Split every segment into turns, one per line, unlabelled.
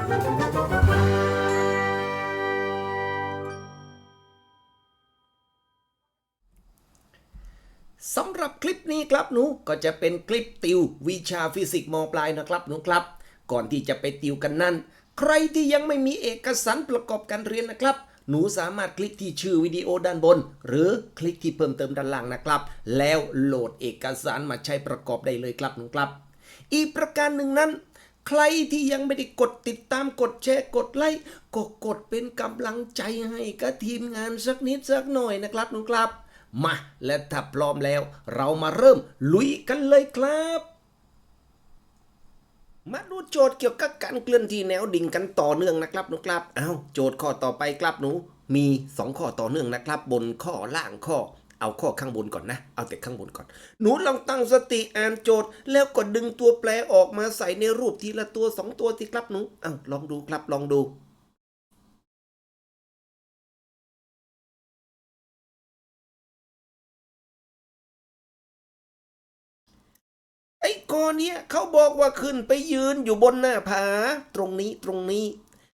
สำหรับคลิปนี้ครับหนูก็จะเป็นคลิปติววิชาฟิสิกส์มปลายนะครับหนูครับ ก่อนที่จะไปติวกันนั้น ใครที่ยังไม่มีเอกสารประกอบการเรียนนะครับ หนูสามารถคลิกที่ชื่อวิดีโอด้านบน หรือคลิกที่เพิ่มเติมด้านล่างนะครับ แล้วโหลดเอกสารมาใช้ประกอบได้เลยครับหนูครับ อีกประการหนึ่งนั้น ใครที่ยังไม่ได้กดติดตามกดแชร์กดไลค์ก็กดเป็นกำลังใจให้กับทีมงานสักนิดสักหน่อยนะครับนูครับ มาและถ้าพร้อมแล้ว เรามาเริ่มลุยกันเลยครับมาดูโจทย์เกี่ยวกับการเคลื่อนที่แนวดิ่งกันต่อเนื่องนะครับหนูครับ เอาโจทย์ข้อต่อไปครับหนู มีสองข้อต่อเนื่องนะครับ บนข้อล่างข้อ เอาข้อข้างบนก่อนนะ เอาแต่ข้างบนก่อน หนูลองตั้งสติอ่านโจทย์ แล้วก็ดึงตัวแปรออกมาใส่ในรูปทีละตัวสองตัวสิครับหนูเอาลองดูครับลองดูไอ้กอเนี้ยเขาบอกว่าขึ้นไปยืนอยู่บนหน้าผา ตรงนี้ตรงนี้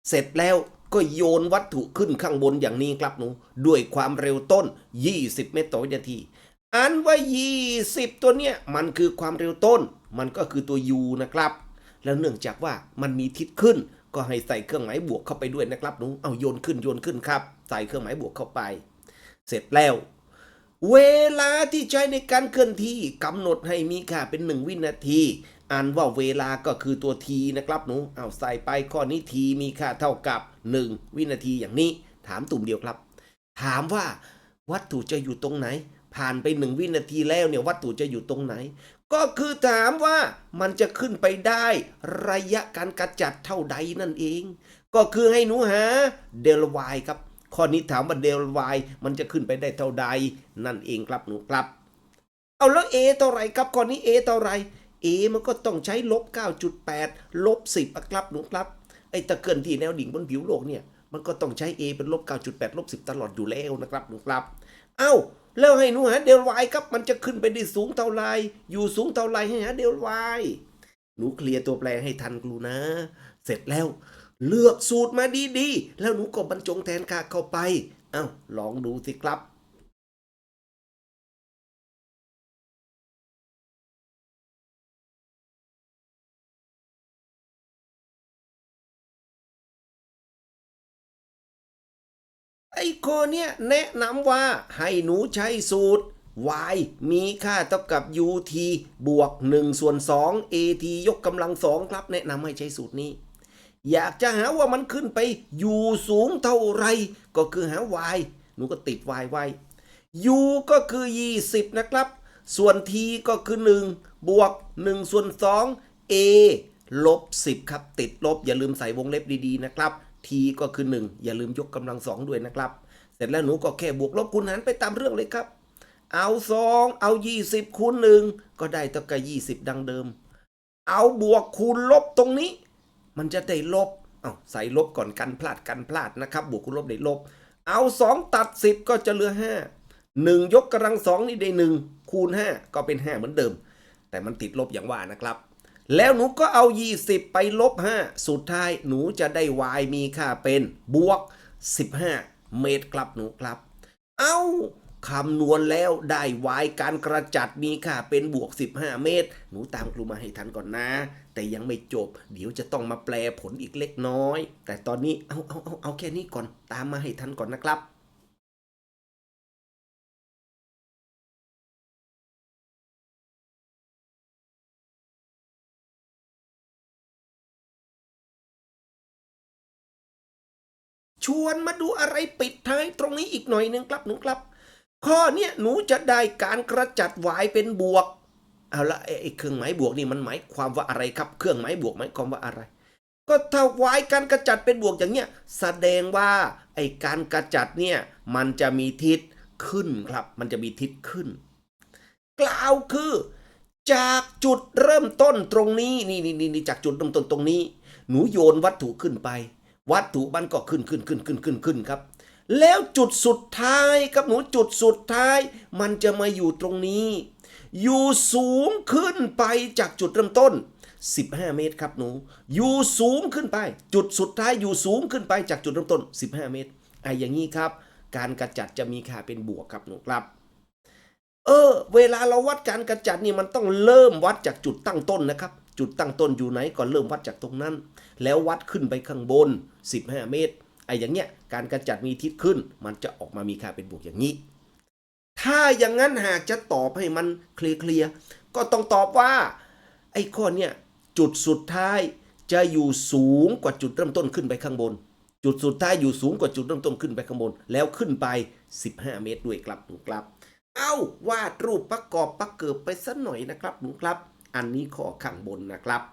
เสร็จแล้ว ก็โยนวัตถุขึ้นข้างบนอย่างนี้ครับหนู ด้วยความเร็วต้น 20 เมตรต่อวินาที อันว่า 20 ตัวเนี้ยมันคือความเร็วต้น มันก็คือตัว u นะครับ แล้วเนื่องจากว่ามันมีทิศขึ้น ก็ให้ใส่เครื่องหมายบวกเข้าไปด้วยนะครับหนู เอาโยนขึ้นโยนขึ้นครับ ใส่เครื่องหมายบวกเข้าไป เสร็จแล้ว เวลาที่ใช้ในการเคลื่อนที่กำหนดให้มีค่าเป็น 1 วินาที อ่านว่าเวลาก็คือตัวทีนะครับหนูเอาใส่ไปข้อนี้ทีมีค่าเท่ากับ 1 วินาทีอย่างนี้ ถามตุ่มเดียวครับ ถามว่าวัตถุจะอยู่ตรงไหน ผ่านไป1วินาทีแล้วเนี่ยวัตถุจะอยู่ตรงไหน ก็คือถามว่ามันจะขึ้นไปได้ระยะการกระจัดเท่าใดนั่นเอง ก็คือให้หนูหาเดลวายครับข้อนี้ถามว่าเดลวายมันจะขึ้นไปได้เท่าใดนั่นเองครับหนูครับ เอาแล้ว a เท่าไรครับข้อนี้ a เท่าไร a มันก็ต้องใช้ลบ 9.8 ลบ 10อะครับหนูครับ ไอ้ตะเกินที่แนวดิ่งบนผิวโลกเนี่ย มันก็ต้องใช้ a เป็นลบ 9.8 ลบ 10 ตลอดอยู่แล้วนะครับหนูครับ เอ้า แล้วให้หนูหาเดลวายครับ มันจะขึ้นไปได้สูงเท่าไร อยู่สูงเท่าไรให้หาเดลวายหนูเคลียร์ตัวแปรให้ทันครูนะ เสร็จแล้ว เลือกสูตรมาดีๆ แล้วหนูก็บรรจงแทนค่าเข้าไป เอ้า ลองดูสิครับ อ้ข้อเนี้ยแนะนำว่าให้หนูใช้สูตร y มีค่าเท่ากับ ut บวก1ส่วน2 at ยกกำลังสองครับ แนะนำให้ใช้สูตรนี้ อยากจะหาว่ามันขึ้นไปอยู่สูงเท่าไร ก็คือหา y หนูก็ติด y ไว้ u ก็คือ 20 นะครับ ส่วน t ก็คือ 1 บวก1ส่วน2 a ลบ 10 ครับ ติดลบอย่าลืมใส่วงเล็บดีๆนะครับ t ก็คือ 1 อย่าลืมยกกำลังสองด้วยนะครับ เสร็จแล้วหนูก็แค่บวกลบคูณหารไปตามเรื่องเลยครับ เอาสองเอา 20คูณหนึ่งก็ได้เท่ากับ20 ดังเดิม เอาบวกคูณลบตรงนี้ มันจะได้ลบเอาใส่ลบก่อนกันพลาดกันพลาดนะครับ บวกคูณลบได้ลบ เอา 2 ตัด 10 ก็จะเหลือ 5 1 ยกกำลังสองนี่ได้ 1 คูณ 5 ก็เป็น 5 เหมือนเดิม แต่มันติดลบอย่างว่านะครับ แล้วหนูก็เอา 20 ไปลบ 5 สุดท้ายหนูจะได้ y มีค่าเป็นบวก 15 เมตรครับหนูครับ เอาคำนวณแล้วได้ y การกระจัดมีค่าเป็นบวก 15 เมตร หนูตามครูมาให้ทันก่อนนะ แต่ยังไม่จบ เดี๋ยวจะต้องมาแปลผลอีกเล็กน้อย แต่ตอนนี้เอาเอาเอาเอาแค่นี้ก่อนตามมาให้ทันก่อนนะครับ ชวนมาดูอะไรปิดท้ายตรงนี้อีกหน่อยหนึงครับหนูครับ ข้อเนี้ยหนูจะได้การกระจัดวายเป็นบวกเอาละไอ้ไอ้เครื่องหมายบวกนี่มันหมายความว่าอะไรครับ เครื่องหมายบวกหมายความว่าอะไร ก็ถ้าวายการกระจัดเป็นบวกอย่างเนี้ยแสดงว่าไอ้การกระจัดเนี่ยมันจะมีทิศขึ้นครับ มันจะมีทิศขึ้น กล่าวคือ จากจุดเริ่มต้นตรงนี้นี่นี่นี่จากจุดเริ่มต้นตรงนี้ หนูโยนวัตถุขึ้นไป วัตถุมันก็ขึ้นขึ้นขึ้นขึ้นขึ้นขึ้นครับ แล้วจุดสุดท้ายครับหนูจุดสุดท้าย มันจะมาอยู่ตรงนี้ อยู่สูงขึ้นไปจากจุดเริ่มต้น 15 เมตรครับหนู อยู่สูงขึ้นไป จุดสุดท้ายอยู่สูงขึ้นไปจากจุดเริ่มต้น 15 เมตรไอ้อย่างนี้ครับ การกระจัดจะมีค่าเป็นบวกครับหนูครับเออ เวลาเราวัดการกระจัดนี่มันต้องเริ่มวัดจากจุดตั้งต้นนะครับ จุดตั้งต้นอยู่ไหนก็เริ่มวัดจากตรงนั้น แล้ววัดขึ้นไปข้างบน 15 เมตรไอ้อย่างเงี้ยการกระจัดมีทิศขึ้น มันจะออกมามีค่าเป็นบวกอย่างนี้ ถ้าอย่างนั้นหากจะตอบให้มันเคลียร์ก็ต้องตอบว่า ไอ้ข้อเนี่ยจุดสุดท้ายจะอยู่สูงกว่าจุดเริ่มต้นขึ้นไปข้างบน จุดสุดท้ายอยู่สูงกว่าจุดเริ่มต้นขึ้นไปข้างบน แล้วขึ้นไป 15 เมตรด้วยครับหนูครับ เอ้าวาดรูปประกอบประเกิบไปสักหน่อยนะครับหนูครับ อันนี้ข้อข้างบนนะครับ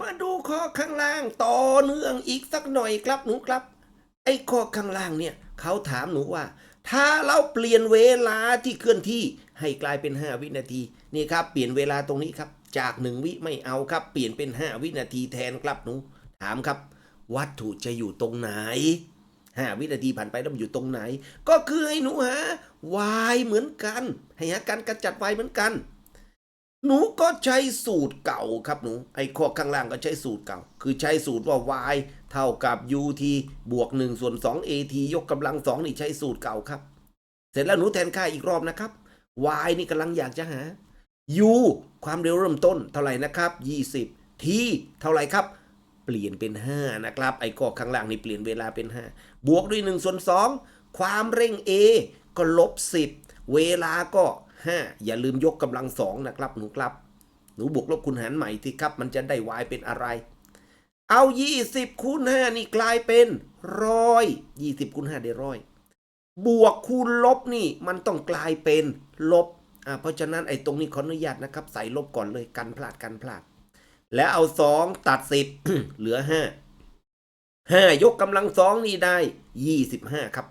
มาดูข้อข้างล่างต่อเนื่องอีกสักหน่อยครับหนูครับ ไอ้ข้อข้างล่างเนี่ยเขาถามหนูว่า ถ้าเราเปลี่ยนเวลาที่เคลื่อนที่ให้กลายเป็น 5 วินาที นี่ครับ เปลี่ยนเวลาตรงนี้ครับ จาก1วิไม่เอาครับ เปลี่ยนเป็น 5 วินาทีแทนครับหนูถามครับ วัตถุจะอยู่ตรงไหน5วินาทีผ่านไปแล้วมันอยู่ตรงไหน ก็คือให้หนูหาวายเหมือนกันให้หาการกระจัดวายเหมือนกัน หนูก็ใช้สูตรเก่าครับหนู ไอ้ข้อข้างล่างก็ใช้สูตรเก่า คือใช้สูตรว่า y เท่ากับ ut บวก1ส่วน2 at ยกกำลัง2นี่ใช้สูตรเก่าครับ เสร็จแล้วหนูแทนค่าอีกรอบนะครับ y นี่กำลังอยากจะหา u ความเร็วเริ่มต้นเท่าไหร่นะครับ 20 t เท่าไหร่ครับ เปลี่ยนเป็น 5 นะครับ ไอ้ข้อข้างล่างนี่เปลี่ยนเวลาเป็น 5 บวกด้วย1ส่วน2ความเร่ง a ก็ลบ 10 เวลาก็ 5 อย่าลืมยกกำลัง2นะครับหนูครับ หนูบวกลบคูณหารใหม่ที่ครับ มันจะได้ y เป็นอะไร เอา 20 คูณ 5 นี่กลายเป็นร้อย20คูณ5ได้ร้อยบวกคูณลบนี่มันต้องกลายเป็นลบ เพราะฉะนั้นไอ้ตรงนี้ขออนุญาตนะครับ ใส่ลบก่อนเลยกันพลาดกันพลาด แล้วเอา2ตัด10เหลือ5 5ยกกำลังสองนี่ได้25ครับ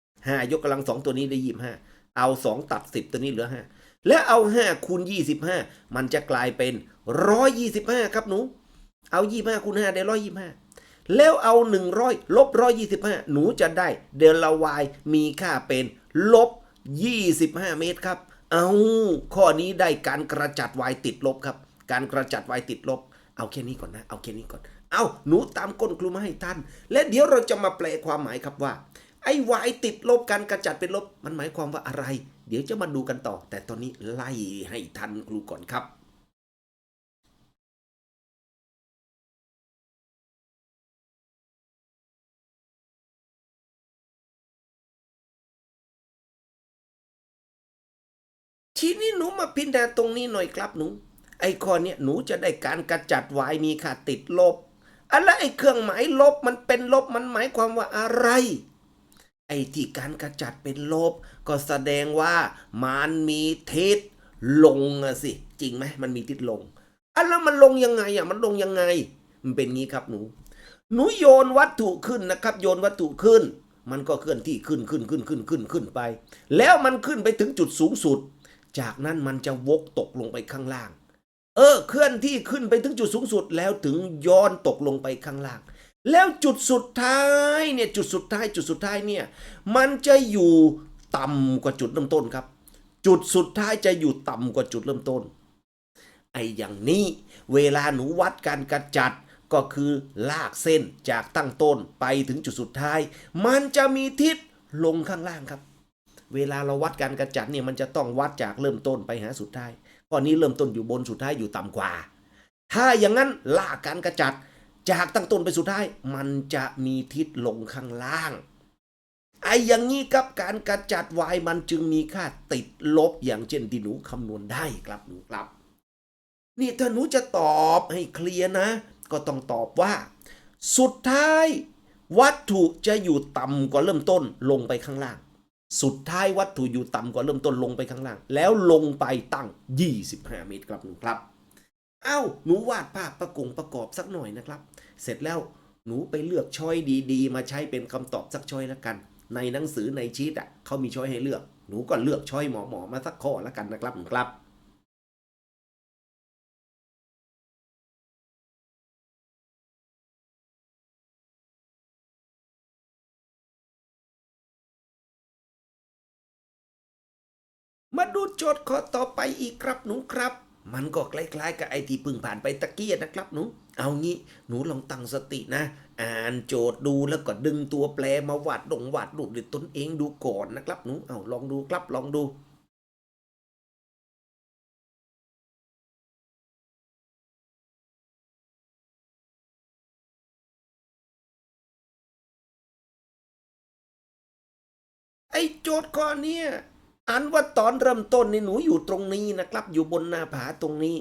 5ยกกำลังสองตัวนี้ได้25เอา2ตัด10ตัวนี้เหลือ5และเอา5คูณ25มันจะกลายเป็น125ครับหนู เอา25คูณ5ได้125แล้วเอา100ลบ125หนูจะได้เดลวายมีค่าเป็นลบ25เมตรครับ เอาข้อนี้ได้การกระจัดวายติดลบครับ การกระจัดวายติดลบ เอาแค่นี้ก่อนนะ เอาแค่นี้ก่อน เอาหนูตามก้นครูมาให้ท่าน และเดี๋ยวเราจะมาแปลความหมายครับว่า ไอ้วายติดลบการกระจัดเป็นลบ มันหมายความว่าอะไร เดี๋ยวจะมาดูกันต่อ แต่ตอนนี้ไล่ให้ทันครูก่อนครับ ทีนี้หนูมาพิจารณาตรงนี้หน่อยครับหนู ไอ้ข้อเนี้ยหนูจะได้การกระจัดวายมีค่าติดลบอันแล้วไอ้เครื่องหมายลบมันเป็นลบมันหมายความว่าอะไร ไอ้ที่การกระจัดเป็นลบ ก็แสดงว่ามันมีทิศลงอะสิ จริงไหมมันมีทิศลงอันแล้วมันลงยังไงอะมันลงยังไง มันเป็นงี้ครับหนู หนูโยนวัตถุขึ้นนะครับ โยนวัตถุขึ้น มันก็เคลื่อนที่ขึ้นขึ้นขึ้นขึ้นขึ้นขึ้นไป แล้วมันขึ้นไปถึงจุดสูงสุด จากนั้นมันจะวกตกลงไปข้างล่าง เออ เคลื่อนที่ขึ้นไปถึงจุดสูงสุดแล้วถึงย้อนตกลงไปข้างล่าง แล้วจุดสุดท้ายเนี่ยจุดสุดท้าย จุดสุดท้ายเนี่ยมันจะอยู่ต่ำกว่าจุดเริ่มต้นครับ จุดสุดท้ายจะอยู่ต่ำกว่าจุดเริ่มต้น ไอ้อย่างนี้เวลาหนูวัดการกระจัดก็คือลากเส้นจากตั้งต้นไปถึงจุดสุดท้าย มันจะมีทิศลงข้างล่างครับ เวลาเราวัดการกระจัดเนี่ยมันจะต้องวัดจากเริ่มต้นไปหาสุดท้ายข้อนี้เริ่มต้นอยู่บนสุดท้ายอยู่ต่ำกว่า ถ้าอย่างนั้นลากการกระจัดจากตั้งต้นไปสุดท้ายมันจะมีทิศลงข้างล่างไอ้อย่างนี้ครับการกระจัดวายมันจึงมีค่าติดลบอย่างเช่นที่หนูคำนวณได้ครับหนูครับ นี่ถ้าหนูจะตอบให้เคลียร์นะ ก็ต้องตอบว่า สุดท้าย วัตถุจะอยู่ต่ำกว่าเริ่มต้นลงไปข้างล่าง สุดท้ายวัตถุอยู่ต่ำกว่าเริ่มต้นลงไปข้างล่าง แล้วลงไปตั้ง 25 เมตรครับหนูครับ เอ้าหนูวาดภาพประกงประกอบสักหน่อยนะครับ เสร็จแล้วหนูไปเลือกช้อยดีๆ มาใช้เป็นคำตอบสักช้อยละกัน ในหนังสือในชีตอะเขามีช้อยให้เลือก หนูก็เลือกช้อยหมอๆมาสักข้อละกันนะครับหนูครับ มาดูโจทย์ข้อต่อไปอีกครับหนูครับ มันก็คล้ายๆกับไอที่พึ่งผ่านไปตะเกียนะครับหนู เอางี้หนูลองตั้งสตินะ อ่านโจทย์ดูแล้วก็ดึงตัวแปรมาวาดดงวาดรูปด้วยตนเองดูก่อนนะครับหนู เอาลองดูครับลองดูไอ้โจทย์ข้อเนี้ย อันว่าตอนเริ่มต้นนี่หนูอยู่ตรงนี้นะครับ อยู่บนหน้าผาตรงนี้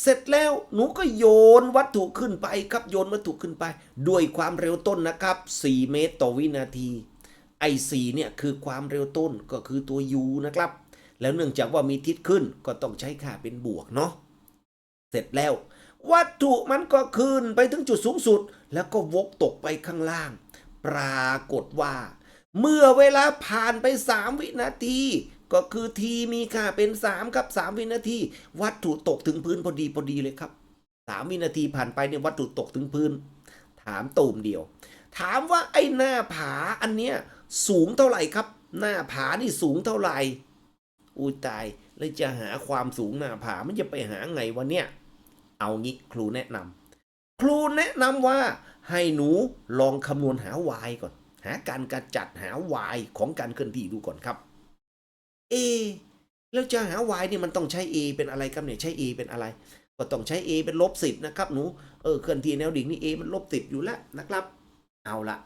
เสร็จแล้วหนูก็โยนวัตถุขึ้นไปครับโยนวัตถุขึ้นไป ด้วยความเร็วต้นนะครับ 4 เมตรต่อวินาทีไอ้4เนี่ยคือความเร็วต้นก็คือตัว u นะครับ แล้วเนื่องจากว่ามีทิศขึ้นก็ต้องใช้ค่าเป็นบวกเนาะเสร็จแล้ว วัตถุมันก็ขึ้นไปถึงจุดสูงสุด แล้วก็วกตกไปข้างล่าง ปรากฏว่า เมื่อเวลาผ่านไป 3 วินาที ก็คือทีมีค่าเป็น 3 ครับ 3 วินาที วัตถุตกถึงพื้นพอดีพอดีเลยครับ 3 วินาทีผ่านไปเนี่ยวัตถุตกถึงพื้น ถามตูมเดียว ถามว่าไอ้หน้าผาอันเนี้ยสูงเท่าไหร่ครับ หน้าผานี่สูงเท่าไหร่อุ้ยตายแล้วจะหาความสูงหน้าผามันจะไปหาไงวะเนี่ย เอางี้ครูแนะนำครูแนะนำว่าให้หนูลองคำนวณหา y ก่อน หาการกระจัดหา y ของการเคลื่อนที่ดูก่อนครับ a แล้วจะหา y เนี่ยมันต้องใช้ a เป็นอะไรครับเนี่ยใช้ a เป็นอะไร ก็ต้องใช้ a เป็นลบสิบนะครับหนูเออเคลื่อนที่แนวดิ่งนี่ a มันลบสิบอยู่แล้วนะครับ เอาละ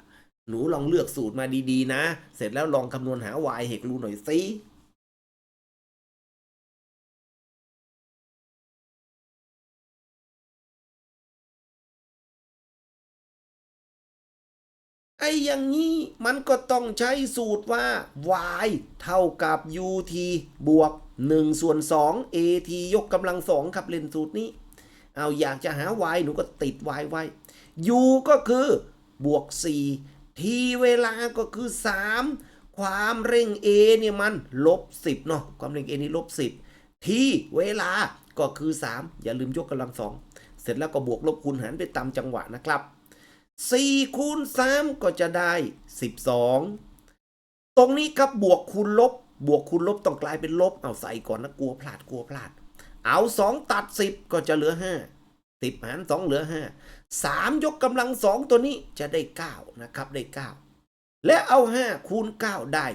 หนูลองเลือกสูตรมาดีๆนะ เสร็จแล้วลองคำนวณหา y ให้ครูหน่อยสิ อ้อย่างนี้มันก็ต้องใช้สูตรว่า y เท่ากับ ut บวก1ส่วน2 at ยกกำลังสองครับเล่นสูตรนี้ เอาอยากจะหา y หนูก็ติด y ไว้ u ก็คือบวก4 t เวลาก็คือ 3 ความเร่ง a เนี่ยมันลบ 10 เนาะความเร่ง a นี่ลบ 10 t เวลาก็คือ 3 อย่าลืมยกกำลังสองเสร็จแล้วก็บวกลบคูณหารไปตามจังหวะนะครับ 4คูณ3ก็จะได้ 12 ตรงนี้ครับบวกคูณลบ บวกคูณลบต้องกลายเป็นลบ เอาใส่ก่อนนะกลัวพลาดกลัวพลาด เอา 2 ตัด 10 ก็จะเหลือ 5 10หาร2เหลือ 5 3 ยกกำลัง 2 ตัวนี้จะได้ 9 นะครับ ได้ 9 และเอา 5 คูณ 9 ได้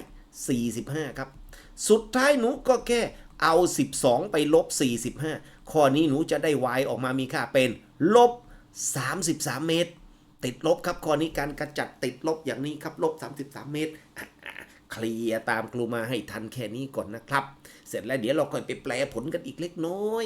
45 ครับ สุดท้ายหนูก็แค่เอา 12 ไปลบ 45 ข้อนี้หนูจะได้ y ออกมามีค่าเป็นลบ 33 เมตร ติดลบครับข้อนี้การกระจัดติดลบอย่างนี้ครับลบ 33 เมตรเคลียร์ตามครูมาให้ทันแค่นี้ก่อนนะครับ เสร็จแล้วเดี๋ยวเราค่อยไปแปลผลกันอีกเล็กน้อย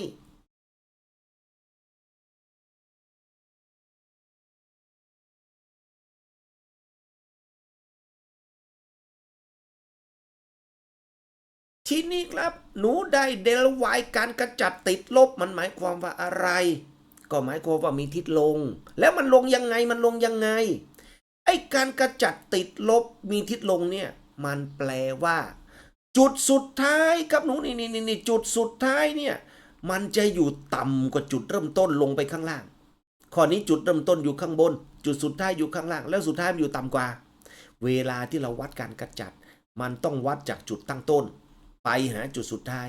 ทีนี้ครับ หนูได้เดลวายการกระจัดติดลบมันหมายความว่าอะไร ก็หมายความว่ามีทิศลง แล้วมันลงยังไงมันลงยังไงไอ้การกระจัดติดลบมีทิศลงเนี่ยมันแปลว่า จุดสุดท้ายครับหนูนี่นี่นี่จุดสุดท้ายเนี่ยมันจะอยู่ต่ำกว่าจุดเริ่มต้นลงไปข้างล่าง ข้อนี้จุดเริ่มต้นอยู่ข้างบน จุดสุดท้ายอยู่ข้างล่าง แล้วสุดท้ายมันอยู่ต่ำกว่า เวลาที่เราวัดการกระจัด มันต้องวัดจากจุดตั้งต้น ไปหาจุดสุดท้าย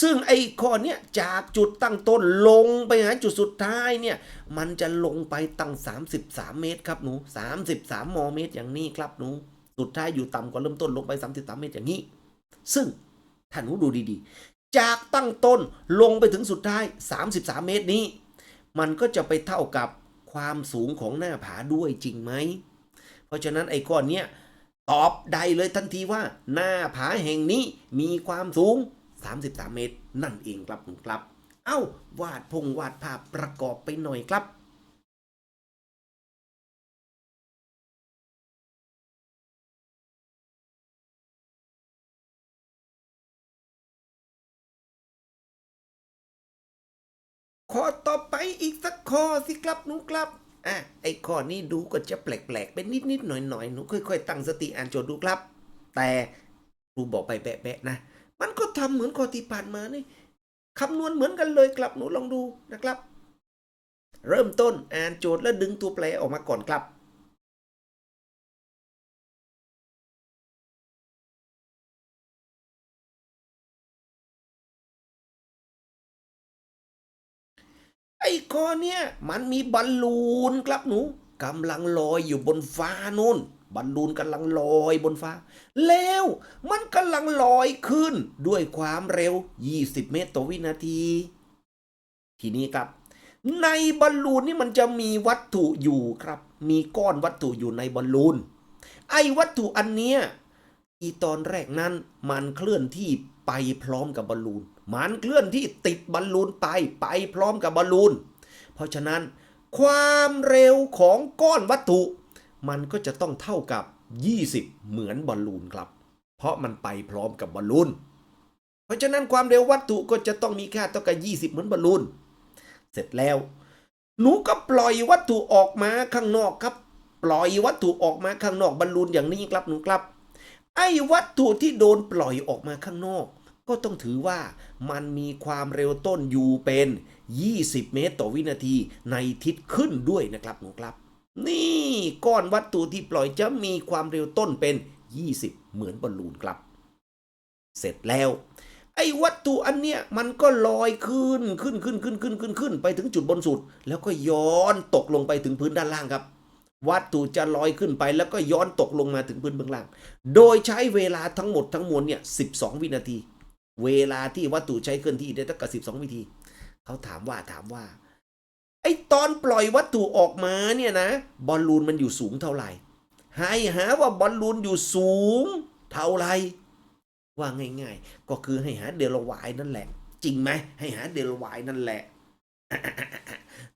ซึ่งไอ้ข้อเนี้ยจากจุดตั้งต้นลงไปหาจุดสุดท้ายเนี่ย มันจะลงไปตั้ง 33 เมตรครับหนู 33 มเมตรอย่างนี้ครับหนู สุดท้ายอยู่ต่ำกว่าเริ่มต้นลงไป 33 เมตรอย่างนี้ ซึ่งถ้าหนูดูดีๆ จากตั้งต้นลงไปถึงสุดท้าย 33 เมตรนี้ มันก็จะไปเท่ากับความสูงของหน้าผาด้วยจริงไหม เพราะฉะนั้นไอ้ข้อเนี้ยตอบได้เลยทันทีว่าหน้าผาแห่งนี้มีความสูง 33 เมตร นั่นเองครับครับ เอ้าวาดพงวาดภาพประกอบไปหน่อยครับข้อต่อไปอีกสักข้อสิครับหนูครับอะไอ้ข้อนี้ดูก็จะแปลกๆเป็นนิดๆหน่อยๆหนูค่อยๆตั้งสติอ่านโจทย์ดูครับ แต่ครูบอกไปแปะๆนะ มันก็ทำเหมือนข้อที่ผ่านมานี่คำนวณเหมือนกันเลยครับหนูลองดูนะครับ เริ่มต้นอ่านโจทย์แล้วดึงตัวแปรออกมาก่อนครับไอ้คอเนี้ยมันมีบอลลูนครับหนูกำลังลอยอยู่บนฟ้านู่น บอลลูนกำลังลอยบนฟ้า แล้วมันกำลังลอยขึ้นด้วยความเร็ว 20 เมตรต่อวินาที ทีนี้ครับ ในบอลลูนนี่มันจะมีวัตถุอยู่ครับ มีก้อนวัตถุอยู่ในบอลลูน ไอ้วัตถุอันเนี้ยอีตอนแรกนั้นมันเคลื่อนที่ไปพร้อมกับบอลลูน มันเคลื่อนที่ติดบอลลูนไปไปพร้อมกับบอลลูน เพราะฉะนั้น ความเร็วของก้อนวัตถุ มันก็จะต้องเท่ากับ 20 เหมือนบอลลูนครับ เพราะมันไปพร้อมกับบอลลูน เพราะฉะนั้นความเร็ววัตถุก็จะต้องมีค่าเท่ากับ 20 เหมือนบอลลูน เสร็จแล้ว หนูก็ปล่อยวัตถุออกมาข้างนอกครับ ปล่อยวัตถุออกมาข้างนอกบอลลูนอย่างนี้ครับหนูครับ ไอ้วัตถุที่โดนปล่อยออกมาข้างนอก ก็ต้องถือว่ามันมีความเร็วต้นอยู่เป็น 20 เมตรต่อวินาทีในทิศขึ้นด้วยนะครับหนูครับ นี่ก้อนวัตถุที่ปล่อยจะมีความเร็วต้นเป็น 20 เหมือนบอลลูนครับ เสร็จแล้ว ไอ้วัตถุอันเนี้ยมันก็ลอยขึ้นขึ้นขึ้นขึ้นขึ้นขึ้นขึ้นไปถึงจุดบนสุด แล้วก็ย้อนตกลงไปถึงพื้นด้านล่างครับ วัตถุจะลอยขึ้นไปแล้วก็ย้อนตกลงมาถึงพื้นเบื้องล่าง โดยใช้เวลาทั้งหมดทั้งมวลเนี่ย12 วินาที เวลาที่วัตถุใช้เคลื่อนที่ได้ตั้งกับ12 วิธีเขาถามว่าถามว่า ไอ้ตอนปล่อยวัตถุออกมาเนี่ยนะ บอลลูนมันอยู่สูงเท่าไหร่ ให้หาว่าบอลลูนอยู่สูงเท่าไหร่ว่าง่าย ๆ ก็คือให้หาเดลวายนั่นแหละ จริงไหมให้หาเดลวายนั่นแหละ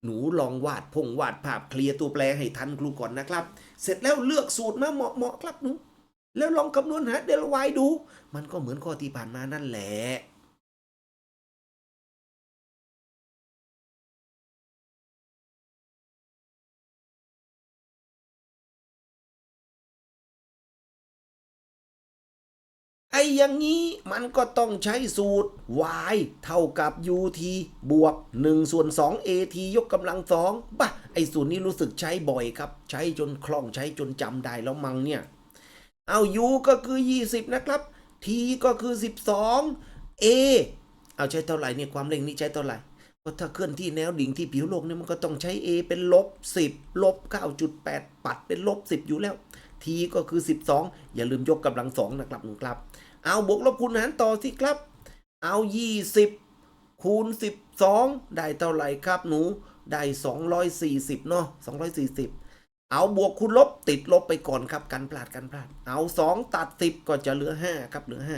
หนูลองวาดพงวาดภาพเคลียร์ตัวแปรให้ทันครูก่อนนะครับ เสร็จแล้วเลือกสูตรมาเหมาะๆครับหนูแล้วลองคำนวณหาเดลวายดู มันก็เหมือนข้อที่ผ่านมานั่นแหละ อ้อย่างนี้มันก็ต้องใช้สูตร y เท่ากับ ut บวก1ส่วน2 at ยกกำลังสองป่ะไอ้สูตรนี้รู้สึกใช้บ่อยครับ ใช้จนคล่องใช้จนจำได้แล้วมังเนี่ย เอา u ก็คือ 20 นะครับ t ก็คือ 12 a เอาใช้เท่าไหร่เนี่ยความเร่งนี้ใช้เท่าไหร่ก็ถ้าเคลื่อนที่แนวดิ่งที่ผิวโลกเนี่ยมันก็ต้องใช้ a เป็นลบ 10ลบ9.8 ปัดเป็นลบ 10 อยู่แล้ว t ก็คือ 12 อย่าลืมยกกำลังสองนะครับหนูครับ เอาบวกลบคูณหารต่อสิครับ เอา 20 คูณ 12 ได้เท่าไหร่ครับหนู ได้ 240 เนาะ240 เอาบวกคูณลบติดลบไปก่อนครับกันพลาดกันพลาด เอา 2 ตัด 10 ก็จะเหลือ 5 ครับเหลือ 5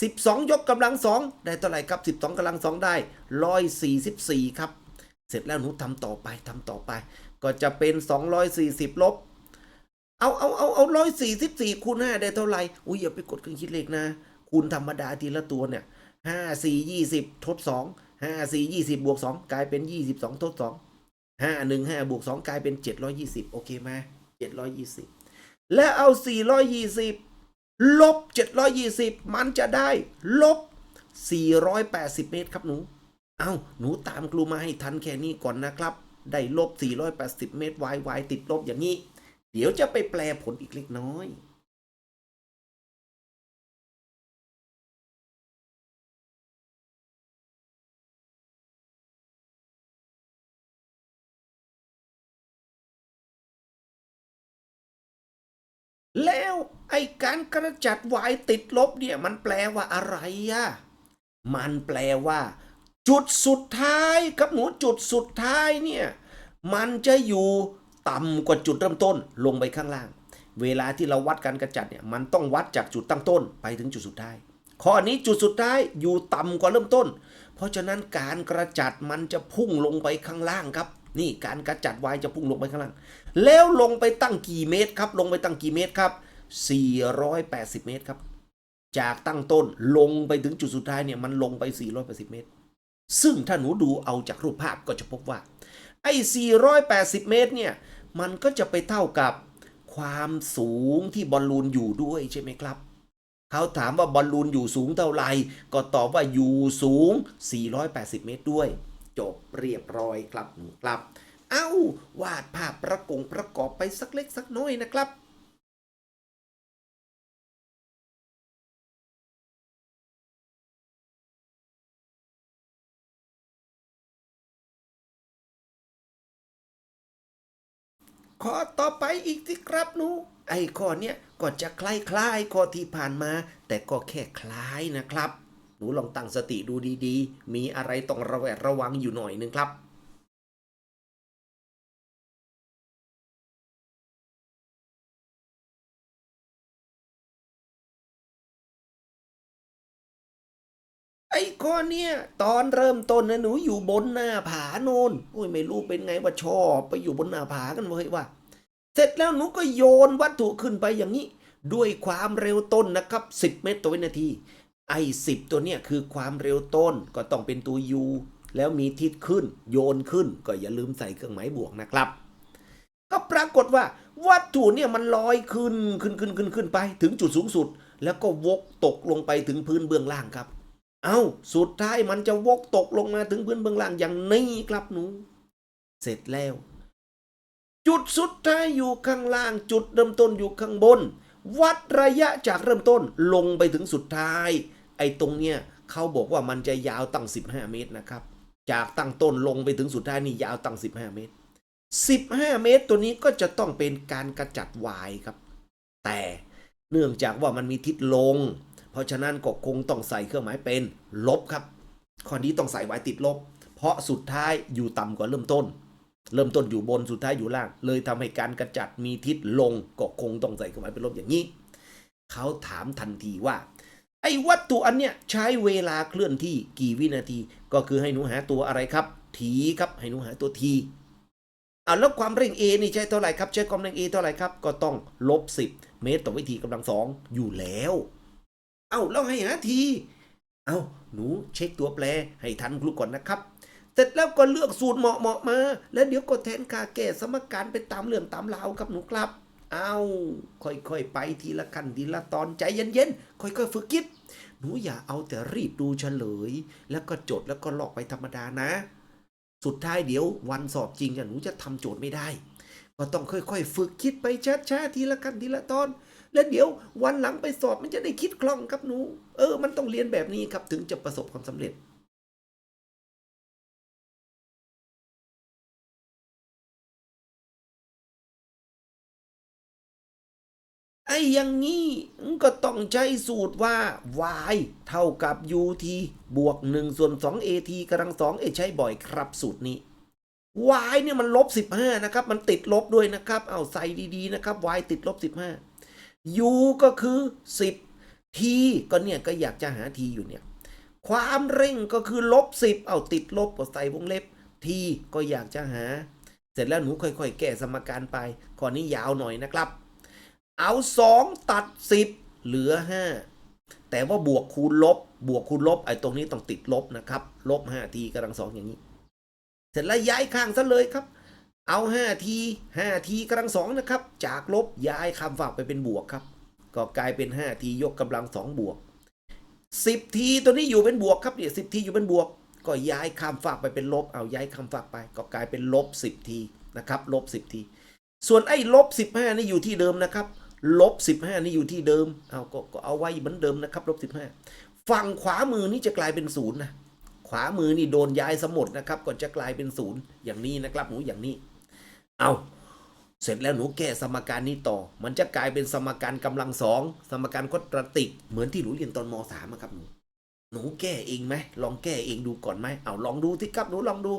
12 ยกกำลัง 2 ได้เท่าไหร่ครับ 12กำลัง 2 ได้ 144 ครับ เสร็จแล้วหนูทำต่อไปทำต่อไป ก็จะเป็น 240 ลบ เอาเอาเอาเอาร้อยสี่สิบสี่คูณห้าได้เท่าไหร่อุ้ยอย่าไปกดเครื่องคิดเลขนะ คูณธรรมดาทีละตัวเนี่ยห้าสี่ยี่สิบทดสองห้าสี่ยี่สิบบวกสองกลายเป็นยี่สิบสองทดสองห้าหนึ่งห้าบวกสองกลายเป็นเจ็ดร้อยยี่สิบโอเคไหมเจ็ดร้อยยี่สิบและเอาสี่ร้อยยี่สิบลบเจ็ดร้อยยี่สิบมันจะได้ลบสี่ร้อยแปดสิบเมตรครับหนู เอาหนูตามครูมาให้ทันแค่นี้ก่อนนะครับ ได้ลบ480เมตร y y ติดลบอย่างนี้ เดี๋ยวจะไปแปลผลอีกเล็กน้อย แล้วไอการกระจัดวายติดลบเนี่ยมันแปลว่าอะไรอะมันแปลว่า จุดสุดท้ายครับหนูจุดสุดท้ายเนี่ย มันจะอยู่ ต่ำกว่าจุดเริ่มต้นลงไปข้างล่าง เวลาที่เราวัดการกระจัดเนี่ยมันต้องวัดจากจุดตั้งต้นไปถึงจุดสุดท้าย ข้อนี้จุดสุดท้ายอยู่ต่ำกว่าเริ่มต้น เพราะฉะนั้นการกระจัดมันจะพุ่งลงไปข้างล่างครับ นี่การกระจัดวายจะพุ่งลงไปข้างล่าง แล้วลงไปตั้งกี่เมตรครับ ลงไปตั้งกี่เมตรครับ 480 เมตรครับ จากตั้งต้นลงไปถึงจุดสุดท้ายเนี่ยมันลงไป 480 เมตร ซึ่งถ้าหนูดูเอาจากรูปภาพก็จะพบว่าไอ้480 เมตรเนี่ย มันก็จะไปเท่ากับความสูงที่บอลลูนอยู่ด้วยใช่ไหมครับ เขาถามว่าบอลลูนอยู่สูงเท่าไหร่ ก็ตอบว่าอยู่สูง 480 เมตรด้วย จบเรียบร้อยครับครับ เอ้าวาดภาพประกงประกอบไปสักเล็กสักน้อยนะครับ ข้อต่อไปอีกสิครับหนู ไอ้ข้อเนี้ยก็จะคล้ายๆข้อที่ผ่านมา แต่ก็แค่คล้ายนะครับ หนูลองตั้งสติดูดีๆ มีอะไรต้องระแวดระวังอยู่หน่อยนึงครับ ไอ้ข้อเนี้ยตอนเริ่มต้นนะหนูอยู่บนหน้าผาโนนโอ้ยไม่รู้เป็นไงว่าชอบไปอยู่บนหน้าผากันเว้ยว่า เสร็จแล้วหนูก็โยนวัตถุขึ้นไปอย่างนี้ ด้วยความเร็วต้นนะครับ 10 เมตรต่อวินาที ไอ้สิตัวเนี้ยคือความเร็วต้นก็ต้องเป็นตัว u แล้วมีทิศขึ้น โยนขึ้นก็อย่าลืมใส่เครื่องหมายบวกนะครับ ก็ปรากฏว่าวัตถุเนี่ยมันลอยขึ้นขึ้นขึ้นขึ้นขึ้นไป ถึงจุดสูงสุด แล้วก็วกตกลงไปถึงพื้นเบื้องล่างครับ เอาสุดท้ายมันจะวกตกลงมาถึงพื้นเบื้องล่างอย่างนี้ครับหนู เสร็จแล้ว จุดสุดท้ายอยู่ข้างล่าง จุดเริ่มต้นอยู่ข้างบน วัดระยะจากเริ่มต้นลงไปถึงสุดท้าย ไอ้ตรงเนี้ยเขาบอกว่ามันจะยาวตั้ง 15 เมตรนะครับ จากตั้งต้นลงไปถึงสุดท้ายนี่ยาวตั้ง 15 เมตร 15 เมตรตัวนี้ก็จะต้องเป็นการกระจัดวายครับ แต่เนื่องจากว่ามันมีทิศลง เพราะฉะนั้นก็คงต้องใส่เครื่องหมายเป็นลบครับ ข้อนี้ต้องใส่ไว้ติดลบ เพราะสุดท้ายอยู่ต่ำกว่าเริ่มต้น เริ่มต้นอยู่บนสุดท้ายอยู่ล่าง เลยทำให้การกระจัดมีทิศลงก็คงต้องใส่เครื่องหมายเป็นลบอย่างนี้ เขาถามทันทีว่า ไอ้วัตถุอันเนี้ยใช้เวลาเคลื่อนที่กี่วินาที ก็คือให้หนูหาตัวอะไรครับ ทีครับให้หนูหาตัวทีอ่าแล้วความเร่ง A นี่ใช้เท่าไหร่ครับ ใช้ความเร่ง A เท่าไหร่ครับ ก็ต้องลบ 10 เมตรต่อวิธีกำลังสองอยู่แล้ว เอ้าล้วให้หาที เอ้าหนูเช็คตัวแปรให้ทันครูก่อนนะครับ เสร็จแล้วก็เลือกสูตรเหมาะเหมาะมา แล้วเดี๋ยวก็แทนค่าแก้สมการไปตามเรื่องตามราวครับหนูครับ เอาค่อยๆไปทีละขั้นทีละตอนใจเย็นๆ ค่อยๆฝึกคิด หนูอย่าเอาแต่รีบดูเฉลย แล้วก็จดแล้วก็ลอกไปธรรมดานะ สุดท้ายเดี๋ยววันสอบจริงอะหนูจะทำโจทย์ไม่ได้ ก็ต้องค่อยๆ ฝึกคิดไปช้าๆทีละขั้นทีละตอน แล้วเดี๋ยววันหลังไปสอบมันจะได้คิดคล่องครับหนู เออ มันต้องเรียนแบบนี้ครับถึงจะประสบความสำเร็จไอ้อย่างนี้ก็ต้องใช้สูตรว่า y เท่ากับ ut บวก1ส่วน2 at กำลัง2เอใช้บ่อยครับสูตรนี้ y เนี่ยมันลบ 15 นะครับ มันติดลบด้วยนะครับ เอาใส่ดีๆนะครับ y ติดลบ 15 u ก็คือ 10 t ก็เนี่ยก็อยากจะหา t อยู่เนี่ย ความเร่งก็คือลบ 10 เอาติดลบก็ใส่วงเล็บ t ก็อยากจะหา เสร็จแล้วหนูค่อยๆ แก้สมการไป ข้อนี้ยาวหน่อยนะครับ เอา 2 ตัด 10 เหลือ 5 แต่ว่าบวกคูณลบ บวกคูณลบไอ้ตรงนี้ต้องติดลบนะครับ ลบ5ทีกำลังสองอย่างนี้ เสร็จแล้วย้ายข้างซะเลยครับ เอา 5 ที 5 ทีกำลังสองนะครับ จากลบย้ายคำฝากไปเป็นบวกครับ ก็กลายเป็น 5 ทียกกำลังสองบวก 10 ทีตัวนี้อยู่เป็นบวกครับเนี่ย10ทีอยู่เป็นบวก ก็ย้ายคำฝากไปเป็นลบ เอาย้ายคำฝากไป ก็กลายเป็นลบ 10 ทีนะครับลบ 10 ที ส่วนไอ้ลบ 15 นี่อยู่ที่เดิมนะครับลบ 15 นี่อยู่ที่เดิมเอาก็ก็เอาไว้เหมือนเดิมนะครับลบ 15 ฝั่งขวามือนี่จะกลายเป็นศูนย์นะขวามือนี่โดนย้ายสมดนะครับก็จะกลายเป็นศูนย์อย่างนี้นะครับหนูอย่างนี้ เอาเสร็จแล้วหนูแก้สมการนี้ต่อ มันจะกลายเป็นสมการกำลังสองสมการคตรติก เหมือนที่หนูเรียนตอนมสามอะครับหนูหนูแก้เองไหมลองแก้เองดูก่อนไหมเอาลองดูที่ครับหนูลองดู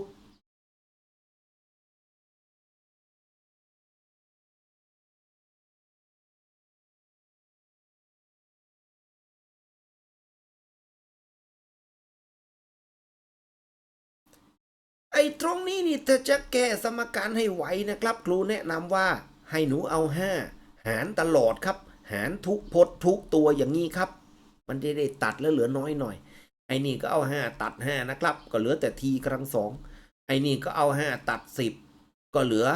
ไอ้ตรงนี้นี่ถ้าจะแก้สมการให้ไหวนะครับ ครูแนะนำว่าให้หนูเอา 5 หารตลอดครับ หารทุกพจน์ทุกตัวอย่างนี้ครับ มันจะได้ตัดแล้วเหลือน้อยหน่อย ไอ้นี่ก็เอา 5 ตัด 5 นะครับ ก็เหลือแต่ทีกำลังสองไอ้นี่ก็เอา 5 ตัด 10 ก็เหลือ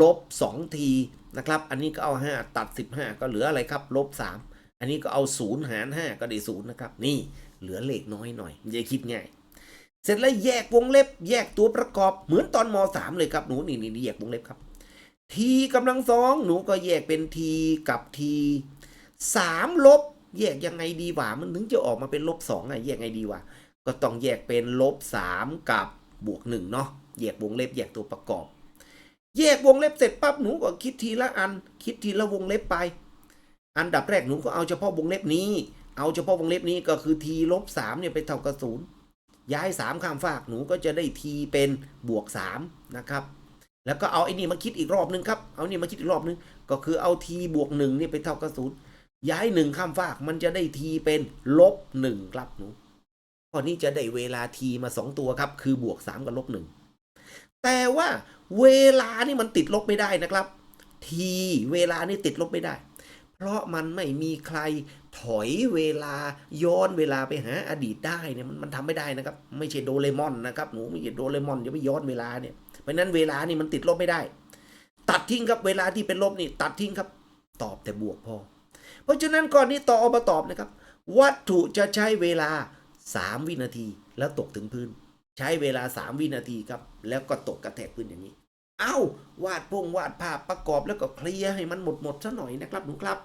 ลบ 2 ทีนะครับ อันนี้ก็เอา 5 ตัด 15 ก็เหลืออะไรครับลบ 3 อันนี้ก็เอา 0 หาร 5 ก็ได้ 0 นะครับ นี่เหลือเลขน้อยหน่อยมันจะคิดง่าย เสร็จแล้วแยกวงเล็บ แยกตัวประกอบเหมือนตอนมสามเลยครับหนูนี่นี่นี่แยกวงเล็บครับทีกำลังสองหนูก็แยกเป็นทีกับทีสามลบ แยกยังไงดีวะมันถึงจะออกมาเป็นลบสองอะแยกไงดีวะก็ต้องแยกเป็นลบสามกับบวกหนึ่งเนาะแยกวงเล็บแยกตัวประกอบ แยกวงเล็บเสร็จปั๊บหนูก็คิดทีละอัน คิดทีละวงเล็บไป อันดับแรกหนูก็เอาเฉพาะวงเล็บนี้ เอาเฉพาะวงเล็บนี้ก็คือทีลบสามเนี่ยไปเท่ากับศูน ย้ายสามข้ามฟากหนูก็จะได้ทีเป็นบวกสามนะครับแล้วก็เอาไอ้นี่มาคิดอีกรอบนึงครับเอานี่มาคิดอีกรอบนึงก็คือเอาทีบวกหนึ่งนี่ไปเท่ากับศูนย์ย้ายหนึ่งข้ามฟากมันจะได้ทีเป็นลบหนึ่งครับหนูข้อนี้จะได้เวลาทีมาสองตัวครับคือบวกสามกับลบหนึ่งแต่ว่าเวลานี่มันติดลบไม่ได้นะครับทีเวลานี่ติดลบไม่ได้ เพราะมันไม่มีใครถอยเวลาย้อนเวลาไปหาอดีตได้เนี่ยมันมันทำไม่ได้นะครับ ไม่ใช่โดเรมอนนะครับหนูไม่ใช่โดเรมอนอย่าไปย้อนเวลาเนี่ยเพราะนั้นเวลานี่มันติดลบไม่ได้ ตัดทิ้งครับเวลาที่เป็นลบนี่ตัดทิ้งครับ ตอบแต่บวกพอ เพราะฉะนั้นก่อนนี้ต่อเอามาตอบนะครับ วัตถุจะใช้เวลา 3 วินาทีแล้วตกถึงพื้น ใช้เวลา 3 วินาทีครับ แล้วก็ตกกระแทกพื้นอย่างนี้ เอ้าวาดพงวาดภาพประกอบแล้วก็เคลียร์ให้มันหมดหมดซะหน่อยนะครับหนูครับ